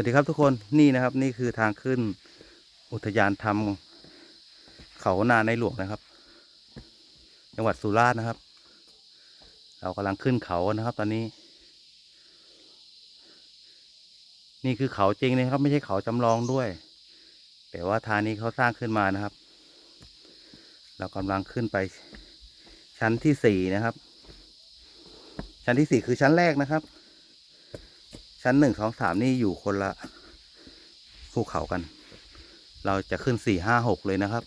วัสดีครับทุกคนนี่นะครับนี่คือทางขึ้นอุทยานธรรมเขานาในหลวงนะครับ จังหวัดสุราษฎร์นะครับ เรากำลังขึ้นเขานะครับ ตอนนี้ นี่คือเขาจริงนะครับ ไม่ใช่เขาจำลองด้วย แต่ว่าทางนี้เขาสร้างขึ้นมานะครับ เรากำลังขึ้นไปชั้นที่สี่นะครับ ชั้นที่สี่คือชั้นแรกนะครับ ชั้นหนึ่งสองสามนี่อยู่คนละภูเขากัน เราจะขึ้นสี่ห้าหกเลยนะครับ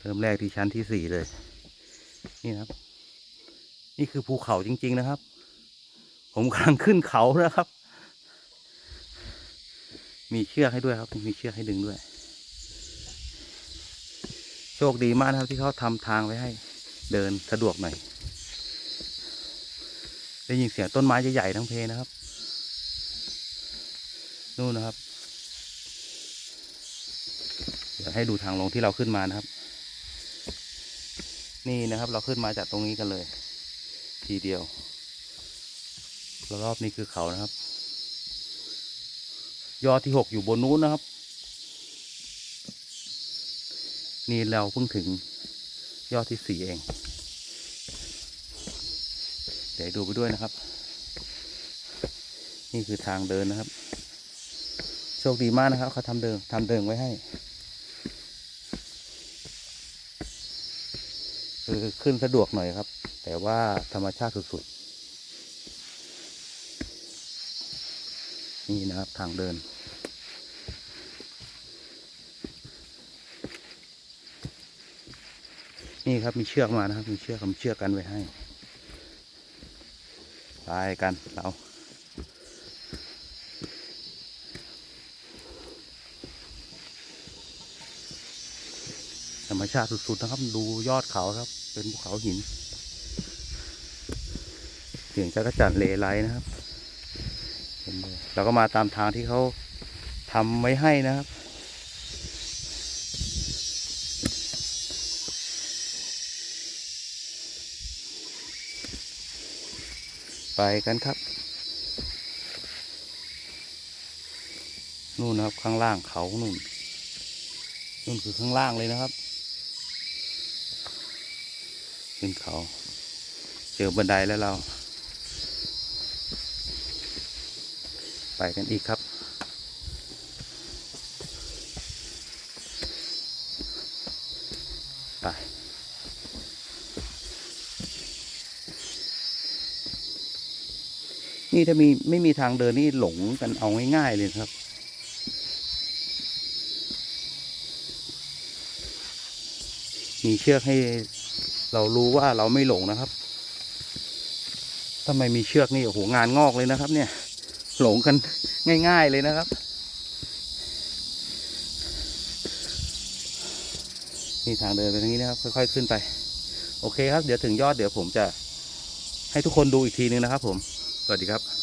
เริ่มแรกที่ชั้นที่สี่เลย นี่ครับ นี่คือภูเขาจริง ๆนะครับ ผมกำลังขึ้นเขานะครับ มีเชือกให้ด้วยครับ มีเชือกให้ดึงด้วย โชคดีมากนะครับที่เขาทำทางไว้ให้ เดินสะดวกหน่อยได้ยินเสียงต้นไม้ใหญ่ๆทั้งเพนะครับ นู่นนะครับ เดี๋ยวให้ดูทางลงที่เราขึ้นมานะครับ นี่นะครับเราขึ้นมาจากตรงนี้กันเลย ทีเดียวรอบนี้คือเขานะครับ ยอดที่หกอยู่บนนู้นนะครับ นี่เราเพิ่งถึงยอดที่สี่เอง เดี๋ยวดูไปด้วยนะครับ นี่คือทางเดินนะครับ โชคดีมากนะครับเขาทำเดินทำเดินไว้ให้คือขึ้นสะดวกหน่อยครับ แต่ว่าธรรมชาติสุดๆ นี่นะครับทางเดิน นี่ครับมีเชือกมานะครับ มีเชือกกับเชือกกันไว้ให้ ไปกันเรา รรมชาติสุด ๆ นะครับ ดูยอดเขาครับ เป็นภูเขาหิน เสียงจักรจันเลไลนะครับเห็นเลยเราก็มาตามทางที่เขาทำไว้ให้นะครับไปกันครับ นู่นนะครับข้างล่างเขานู่นนู่นคือข้างล่างเลยนะครับ ขึ้นเขา เจอบันไดแล้วเรา ไปกันอีกครับ ไปนี่ถ้ามีไม่มีทางเดินนี่หลงกันเอาง่ายๆเลยครับ มีเชือกให้ เรารู้ว่าเราไม่หลงนะครับถ้าไม่มีเชือกนี่โอ้โหงานงอกเลยนะครับ เนี่ย หลงกันง่าย ๆเลยนะครับ นี่ทางเดินไปทางนี้นะครับ ค่อย ๆ ขึ้นไป โอเคครับ เดี๋ยวถึงยอดเดี๋ยวผมจะให้ทุกคนดูอีกทีนึงนะครับ ผม สวัสดีครับ